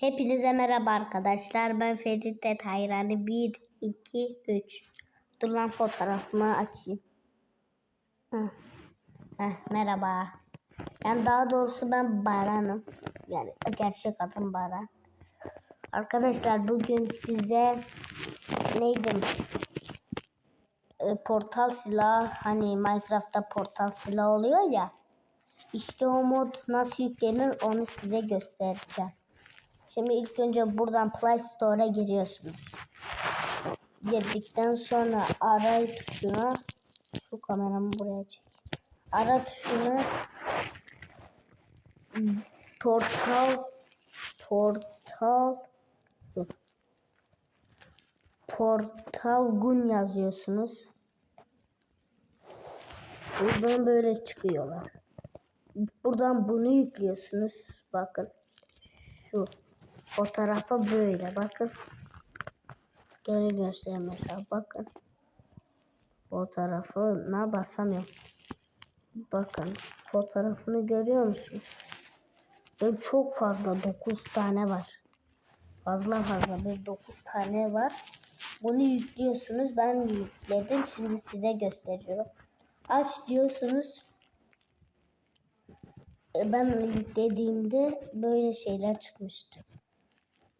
Hepinize merhaba arkadaşlar. Ben Ferit Tet Hayranı. 1, 2, 3. Dur lan fotoğrafımı açayım. Heh, merhaba. Yani daha doğrusu ben Baran'ım. Yani gerçek adım Baran. Arkadaşlar bugün size neydi? E, portal silah hani Minecraft'ta portal silah oluyor ya. İşte o mod nasıl yüklenir onu size göstereceğim. Şimdi ilk önce buradan Play Store'a giriyorsunuz. Girdikten sonra aray tuşuna şu kameramı buraya çek. Ara tuşuna portal portal dur. Portal gun yazıyorsunuz. Buradan böyle çıkıyorlar. Buradan bunu yüklüyorsunuz. Bakın. Şu fotoğrafa böyle bakın. Geri göstereyim mesela bakın. Fotoğrafına basamıyorum. Bakın fotoğrafını görüyor musunuz? Böyle çok fazla 9 tane var. Fazla fazla bir 9 tane var. Bunu yüklüyorsunuz. Ben yükledim. Şimdi size gösteriyorum. Aç diyorsunuz. E, Ben yüklediğimde böyle şeyler çıkmıştı.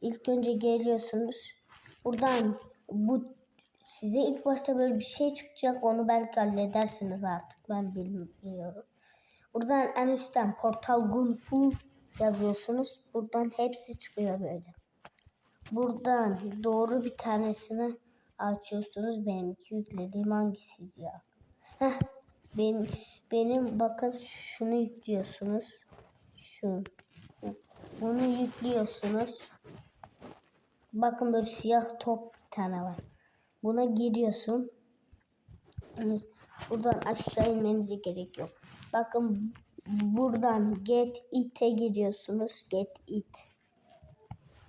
İlk önce geliyorsunuz. Buradan bu size ilk başta böyle bir şey çıkacak. Onu belki halledersiniz artık. Ben bilmiyorum. Buradan en üstten Portal Gunfu yazıyorsunuz. Buradan hepsi çıkıyor böyle. Buradan doğru bir tanesini açıyorsunuz. Benimki yüklediğim hangisiydi ya? Heh, benim, benim bakın şunu yüklüyorsunuz. Şu. Bunu yüklüyorsunuz. Bakın böyle siyah top bir tane var. Buna giriyorsun. Hani Buradan aşağı inmenize gerek yok. Bakın buradan get it'e giriyorsunuz. Get it.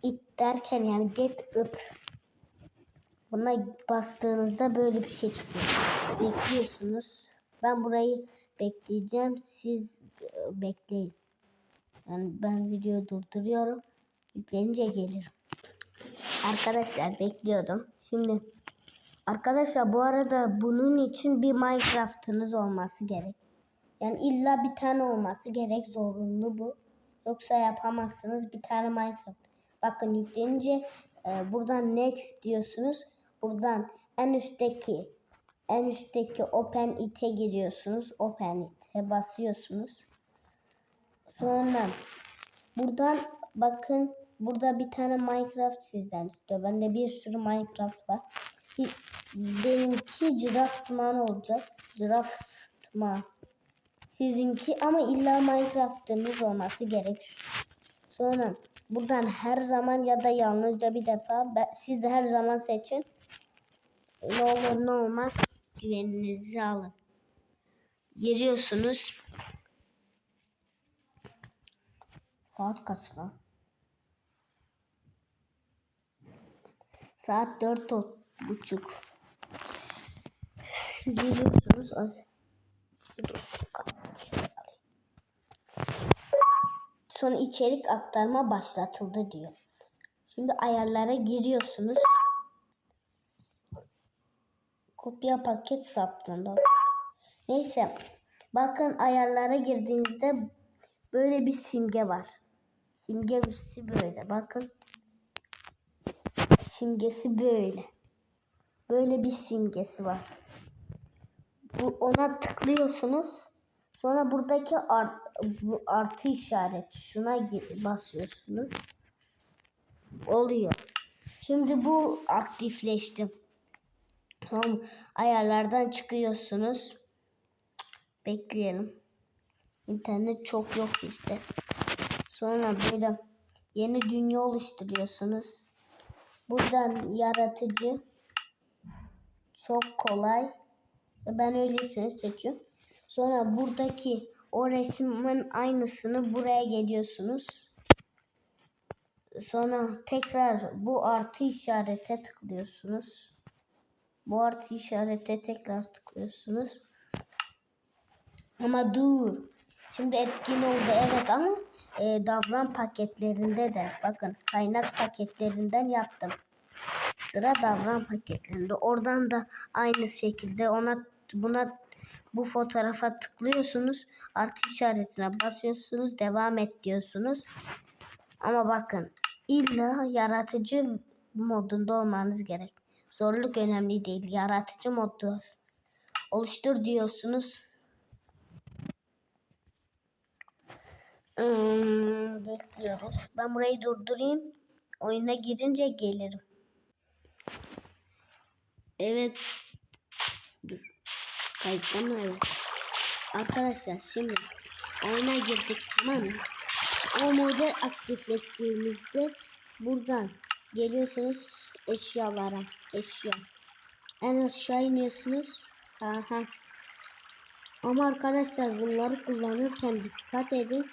It derken yani get it. Buna bastığınızda böyle bir şey çıkıyor. Bekliyorsunuz. Ben burayı bekleyeceğim. Siz e, bekleyin. Yani ben videoyu durduruyorum. Yüklenince gelirim. Arkadaşlar bekliyordum. Şimdi arkadaşlar bu arada bunun için bir Minecraft'ınız olması gerek. Yani illa bir tane olması gerek zorunlu bu. Yoksa yapamazsınız bir tane Minecraft. Bakın yüklenince e, buradan next diyorsunuz. Buradan en üstteki en üstteki open it'e giriyorsunuz. Open it'e basıyorsunuz. Sonra buradan bakın burada bir tane Minecraft sizden istiyor. Bende bir sürü Minecraft var. Benimki Girafman olacak. Girafman. Sizinki ama illa Minecraft'ınız olması gerek. Sonra buradan her zaman ya da yalnızca bir defa ben- siz her zaman seçin. Ne olur ne olmaz güveninizi alın. Giriyorsunuz. Saat kaç lan? Saat dört buçuk. Giriyorsunuz. Sonra içerik aktarma başlatıldı diyor. Şimdi ayarlara giriyorsunuz. Kopya paket saptığında. Neyse. Bakın ayarlara girdiğinizde böyle bir simge var. Simgesi böyle. Bakın. Simgesi böyle. Böyle bir simgesi var. Bu ona tıklıyorsunuz. Sonra buradaki art, bu artı işareti şuna basıyorsunuz. Oluyor. Şimdi bu aktifleşti. Tamam. Ayarlardan çıkıyorsunuz. Bekleyelim. İnternet çok yok bizde. Sonra böyle yeni dünya oluşturuyorsunuz. Buradan yaratıcı çok kolay. Ben öylesine seçiyorum. Sonra buradaki o resmin aynısını buraya geliyorsunuz. Sonra tekrar bu artı işarete tıklıyorsunuz. Bu artı işarete tekrar tıklıyorsunuz. Ama dur. Şimdi etkin oldu evet ama e, davran paketlerinde de bakın kaynak paketlerinden yaptım. Sıra davran paketlerinde. Oradan da aynı şekilde ona buna bu fotoğrafa tıklıyorsunuz. Artı işaretine basıyorsunuz. Devam et diyorsunuz. Ama bakın illa yaratıcı modunda olmanız gerek. Zorluk önemli değil. Yaratıcı moddasınız. Oluştur diyorsunuz. Hmm, bekliyoruz. Ben burayı durdurayım. Oyuna girince gelirim. Evet. Dur. Kayıtta mı? Evet. Arkadaşlar şimdi oyuna girdik tamam mı? O modu aktifleştiğimizde buradan geliyorsunuz eşyalara. Eşya. En aşağı iniyorsunuz. Aha. Ama arkadaşlar bunları kullanırken dikkat edin.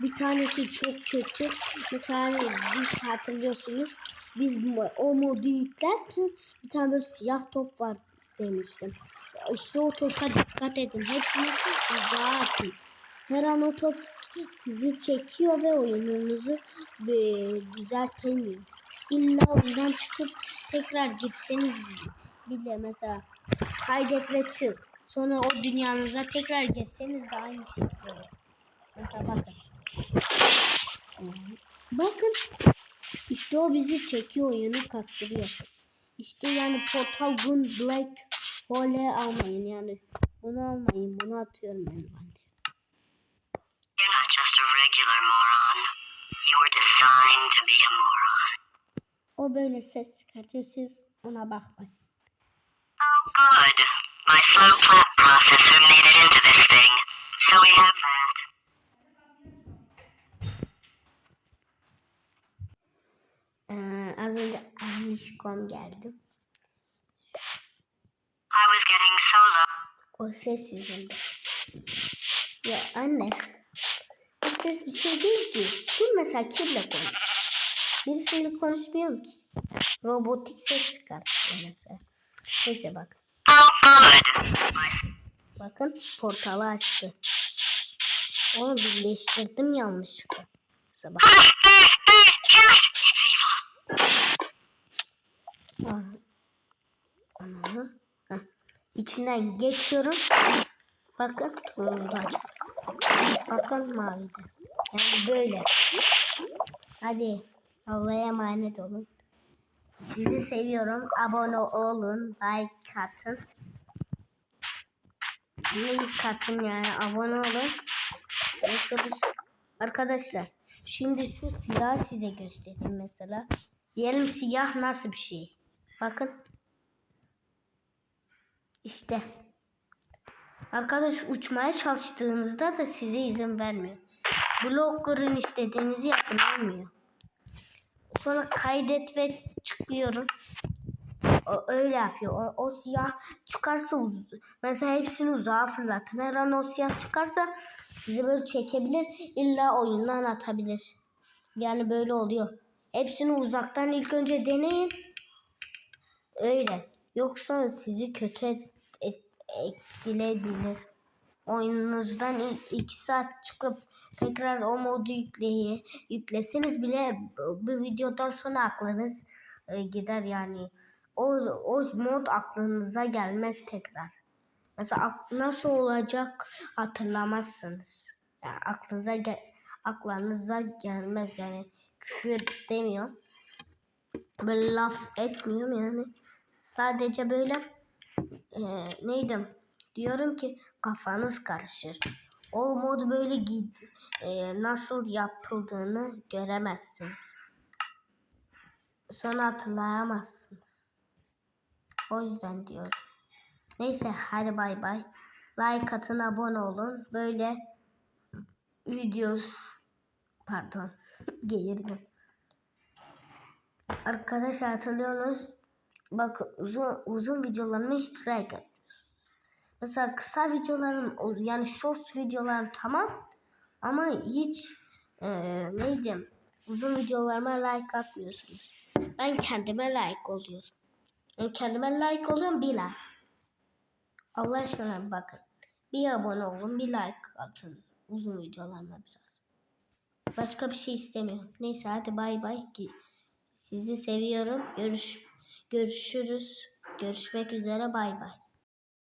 Bir tanesi çok kötü. Mesela biz hatırlıyorsunuz. Biz o modu yüklerken bir tane böyle siyah top var demiştim. İşte o topa dikkat edin. Hepsini uzağa atın. Her an o top sizi çekiyor ve oyununuzu e, düzeltemiyor. İlla oyundan çıkıp tekrar girseniz bile mesela kaydet ve çık. Sonra o dünyanıza tekrar girseniz de aynı şekilde olur. Mesela bakın. Bakın. İşte o bizi çekiyor oyunu kastırıyor. İşte yani Portal Gun Black Hole almayın yani. Bunu almayın. Bunu atıyorum ben. You're not just a regular moron. You're designed to be a moron. O böyle ses çıkartıyor. Siz ona bakmayın. Oh, good. My slow clap processor made it into this thing. So we have that. Anişkom geldi. I was getting so. O ses yüzünden. Ya anne. Bu ses bir şey değil ki. Kim mesela kimle konuş? Birisiyle konuşmuyorum ki. Robotik ses çıkartıyor mesela. Neyse bak. Bakın portalı açtı. Onu birleştirdim yanlışlıkla. Mesela bak. Aha. Aha. Heh. İçinden geçiyorum. Bakın turuncudan çıktı. Bakın mavide. Yani böyle. Hadi Allah'a emanet olun. Sizi seviyorum. Abone olun. Like atın. Like atın yani. Abone olun. Arkadaşlar. Şimdi şu siyah size göstereyim mesela. Diyelim siyah nasıl bir şey. Bakın. İşte. Arkadaş uçmaya çalıştığınızda da size izin vermiyor. Blokların istediğinizi yapın olmuyor. Sonra kaydet ve çıkıyorum. O öyle yapıyor. O, o siyah çıkarsa uz mesela hepsini uzağa fırlatın. Her an o siyah çıkarsa sizi böyle çekebilir. İlla oyundan atabilir. Yani böyle oluyor. Hepsini uzaktan ilk önce deneyin. Öyle. Yoksa sizi kötü et, et, etkileyebilir. Oyununuzdan ilk 2 saat çıkıp tekrar o modu yükleyi yükleseniz bile bu videodan sonra aklınız e, gider yani. O, o mod aklınıza gelmez tekrar. Mesela nasıl olacak hatırlamazsınız. Yani aklınıza gel aklınıza gelmez yani küfür demiyorum. Böyle laf etmiyorum yani. Sadece böyle e, neydim? Diyorum ki kafanız karışır. O mod böyle git e, nasıl yapıldığını göremezsiniz. Sonra hatırlayamazsınız. O yüzden diyorum. Neyse hadi bay bay. Like atın abone olun. Böyle videos pardon gelirdim. Arkadaşlar hatırlıyorsunuz. Bak uzun, uzun videolarımı hiç like atmıyorsunuz. Mesela kısa videolarım yani shorts videolarım tamam ama hiç e, neydi uzun videolarıma like atmıyorsunuz. Ben kendime like oluyorum. Ben kendime like oluyorum bir like. Allah aşkına bakın. Bir abone olun bir like atın. uzun videolarla biraz. Başka bir şey istemiyorum. Neyse hadi bay bay. Ki- Sizi seviyorum. Görüş görüşürüz. Görüşmek üzere bay bay.